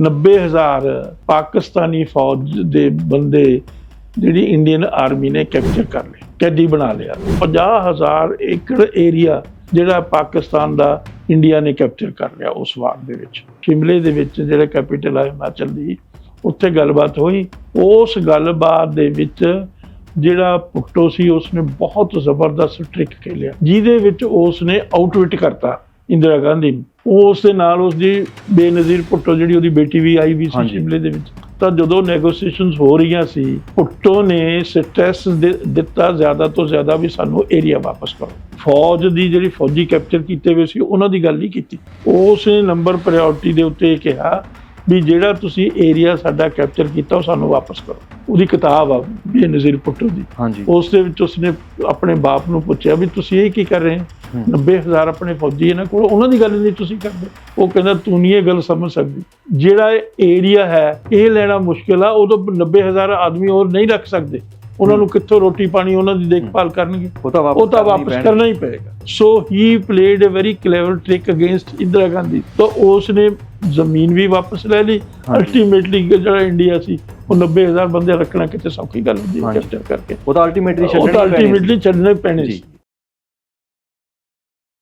90000 ਪਾਕਿਸਤਾਨੀ ਫੌਜ ਦੇ ਬੰਦੇ ਜਿਹੜੀ ਇੰਡੀਅਨ ਆਰਮੀ ਨੇ ਕੈਪਚਰ ਕਰ ਲਏ, ਕੈਦੀ ਬਣਾ ਲਿਆ। 50000 ਏਕੜ ਏਰੀਆ ਜਿਹੜਾ ਪਾਕਿਸਤਾਨ ਦਾ ਇੰਡੀਆ ਨੇ ਕੈਪਚਰ ਕਰ ਲਿਆ ਉਸ ਵਾਰ ਦੇ ਵਿੱਚ। ਸ਼ਿਮਲੇ ਦੇ ਵਿੱਚ ਜਿਹੜਾ ਕੈਪੀਟਲ ਹੈ ਹਿਮਾਚਲ ਦੀ, ਉੱਥੇ ਗੱਲਬਾਤ ਹੋਈ। ਉਸ ਗੱਲਬਾਤ ਦੇ ਵਿੱਚ ਜਿਹੜਾ ਪੁੱਟੋ ਸੀ, ਉਸਨੇ ਬਹੁਤ ਜ਼ਬਰਦਸਤ ਟ੍ਰਿਕ ਖੇਲਿਆ। ਜਿਹਦੇ ਵਿੱਚ ਉਸਨੇ ਆਊਟਵਿਟ ਕਰਤਾ। ਇੰਦਰਾ ਗਾਂਧੀ ਉਸ ਦੇ ਨਾਲ ਉਸ ਦੀ ਬੇਨਜ਼ੀਰ ਪੁੱਟੋ ਜਿਹੜੀ ਉਹਦੀ ਬੇਟੀ ਵੀ ਆਈ ਵੀ ਸੀ। ਸ਼ਿਮਲੇ ਦੇ ਵਿੱਚ। ਤਾਂ ਜਦੋਂ ਨੈਗੋਸੀਏਸ਼ਨਸ ਹੋ ਰਹੀਆਂ ਸੀ ਪੁੱਟੋ ਨੇ ਸਟ੍ਰੈਸ ਦਿੱਤਾ ਜ਼ਿਆਦਾ ਤੋਂ ਜ਼ਿਆਦਾ ਵੀ ਸਾਨੂੰ ਏਰੀਆ ਵਾਪਸ ਕਰੋ। ਫੌਜ ਦੀ ਜਿਹੜੀ ਫੌਜੀ ਕੈਪਚਰ ਕੀਤੇ ਹੋਏ ਸੀ ਉਹਨਾਂ ਦੀ ਗੱਲ ਨਹੀਂ ਕੀਤੀ। ਉਸ ਨੇ ਨੰਬਰ ਪ੍ਰਾਇੋਰਟੀ ਦੇ ਉੱਤੇ ਕਿਹਾ ਵੀ ਜਿਹੜਾ ਤੁਸੀਂ ਏਰੀਆ ਸਾਡਾ ਕੈਪਚਰ ਕੀਤਾ ਉਹ ਸਾਨੂੰ ਵਾਪਸ ਕਰੋ। ਉਹਦੀ ਕਿਤਾਬ ਆ ਬੇਨਜ਼ੀਰ ਪੁੱਟੋ ਦੀ। ਹਾਂਜੀ। ਉਸ ਦੇ ਵਿੱਚ ਉਸਨੇ ਆਪਣੇ ਬਾਪ ਨੂੰ ਪੁੱਛਿਆ ਵੀ ਤੁਸੀਂ ਇਹ ਕੀ ਕਰ ਰਹੇ ਹੂੰ। ਹੋ 90000 ਆਪਣੇ ਫੌਜੀ ਇਹਨਾਂ ਕੋਲ ਉਹਨਾਂ ਦੀ ਗੱਲ ਨਹੀਂ ਤੁਸੀਂ ਕਰਦੇ। ਉਹ ਕਹਿੰਦਾ ਤੂੰ ਨਹੀਂ ਇਹ ਗੱਲ ਸਮਝ ਸਕਦੀ। ਜਿਹੜਾ ਏਰੀਆ ਹੈ ਇਹ ਲੈਣਾ ਮੁਸ਼ਕਿਲ ਆ ਉਦੋਂ 90000 ਆਦਮੀ ਹੋਰ ਨਹੀਂ ਰੱਖ ਸਕਦੇ। ਉਹਨਾਂ ਨੂੰ ਕਿੱਥੋਂ ਰੋਟੀ ਪਾਣੀ ਉਹਨਾਂ ਦੀ ਦੇਖਭਾਲ ਕਰਨਗੇ। ਉਹ ਤਾਂ ਵਾਪਸ ਕਰਨੀ ਹੀ ਪਏਗਾ। So he played a very clever trick against Indira Gandhi. ਤਾਂ ਉਸ ਨੇ ਜ਼ਮੀਨ ਵੀ ਵਾਪਸ ਲੈ ਲਈ। ਅਲਟੀਮੇਟਲੀ ਜਿਹੜਾ ਇੰਡੀਆ ਸੀ ਉਹ 90000 ਬੰਦੇ ਰੱਖਣਾ ਕਿਤੇ ਸੌਖੀ ਗੱਲ ਹੁੰਦੀ। ਕੈਪਚਰ ਕਰਕੇ। ਉਹ ਤਾਂ ਅਲਟੀਮੇਟਲੀ ਛੱਡਣੇ ਪੈਣੇ। ਸੀ।